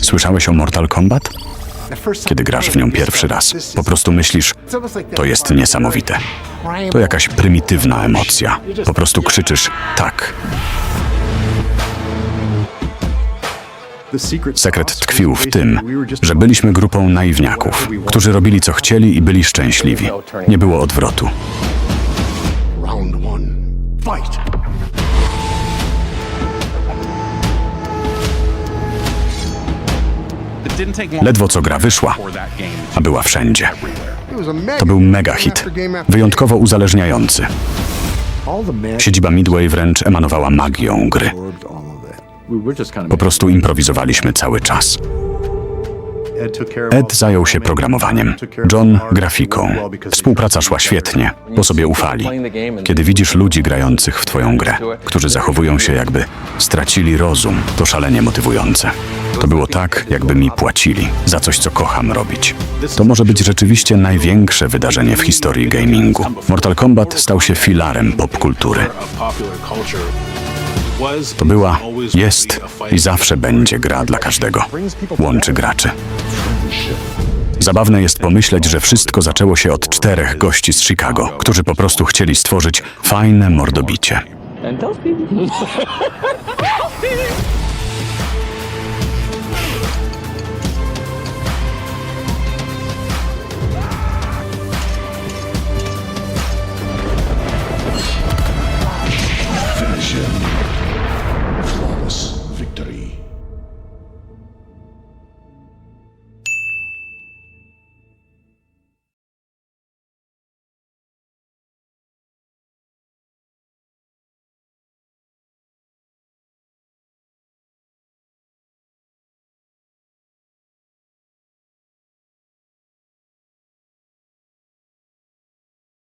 Słyszałeś o Mortal Kombat? Kiedy grasz w nią pierwszy raz, po prostu myślisz, to jest niesamowite. To jakaś prymitywna emocja. Po prostu krzyczysz tak. Sekret tkwił w tym, że byliśmy grupą naiwniaków, którzy robili co chcieli i byli szczęśliwi. Nie było odwrotu. Round one. Fight! Ledwo co gra wyszła, a była wszędzie. To był mega hit, wyjątkowo uzależniający. Siedziba Midway wręcz emanowała magią gry. Po prostu improwizowaliśmy cały czas. Ed zajął się programowaniem, John grafiką. Współpraca szła świetnie, bo sobie ufali. Kiedy widzisz ludzi grających w twoją grę, którzy zachowują się jakby stracili rozum, to szalenie motywujące. To było tak, jakby mi płacili za coś, co kocham robić. To może być rzeczywiście największe wydarzenie w historii gamingu. Mortal Kombat stał się filarem popkultury. To była, jest i zawsze będzie gra dla każdego. Łączy graczy. Zabawne jest pomyśleć, że wszystko zaczęło się od czterech gości z Chicago, którzy po prostu chcieli stworzyć fajne mordobicie. and tell Stevie.